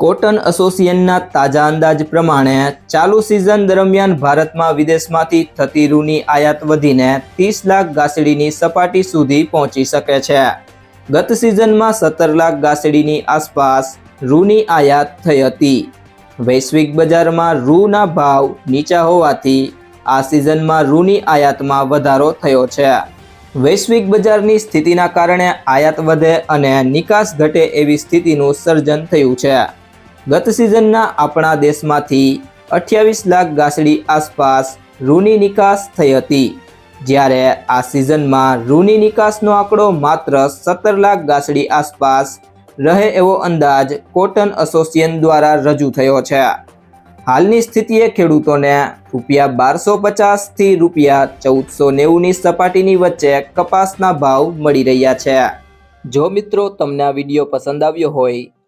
Cotton એસોસિએશનના તાજા અંદાજ પ્રમાણે ચાલુ સિઝન દરમિયાન ભારતમાં વિદેશમાંથી થતી રૂની આયાત વધીને ત્રીસ લાખ ગાસડીની સપાટી સુધી પહોંચી શકે છે. ગત સિઝનમાં સત્તર લાખ ગાસડીની આસપાસ રૂની આયાત થઈ હતી. વૈશ્વિક બજારમાં રૂના ભાવ નીચા હોવાથી આ સિઝનમાં રૂની આયાતમાં વધારો થયો છે. વૈશ્વિક બજારની સ્થિતિના કારણે આયાત વધે અને નિકાસ ઘટે એવી સ્થિતિનું સર્જન થયું છે. ગત સિઝનના આપણા દેશમાંથી અઠ્યાવીસ લાખ ગાસડી આસપાસ રૂની નિકાસ થઈ હતી. જ્યારે આ સિઝનમાં રૂની નિકાસનો આંકડો માત્ર સત્તર લાખ ગાસડી આસપાસ રહે એવો અંદાજ કોટન એસોસિએશન દ્વારા રજૂ થયો છે. હાલની સ્થિતિએ ખેડૂતોને રૂપિયા બારસો પચાસથી રૂપિયા ચૌદસો નેવુંની સપાટીની વચ્ચે કપાસના ભાવ મળી રહ્યા છે. જો મિત્રો તમને આ વીડિયો પસંદ આવ્યો હોય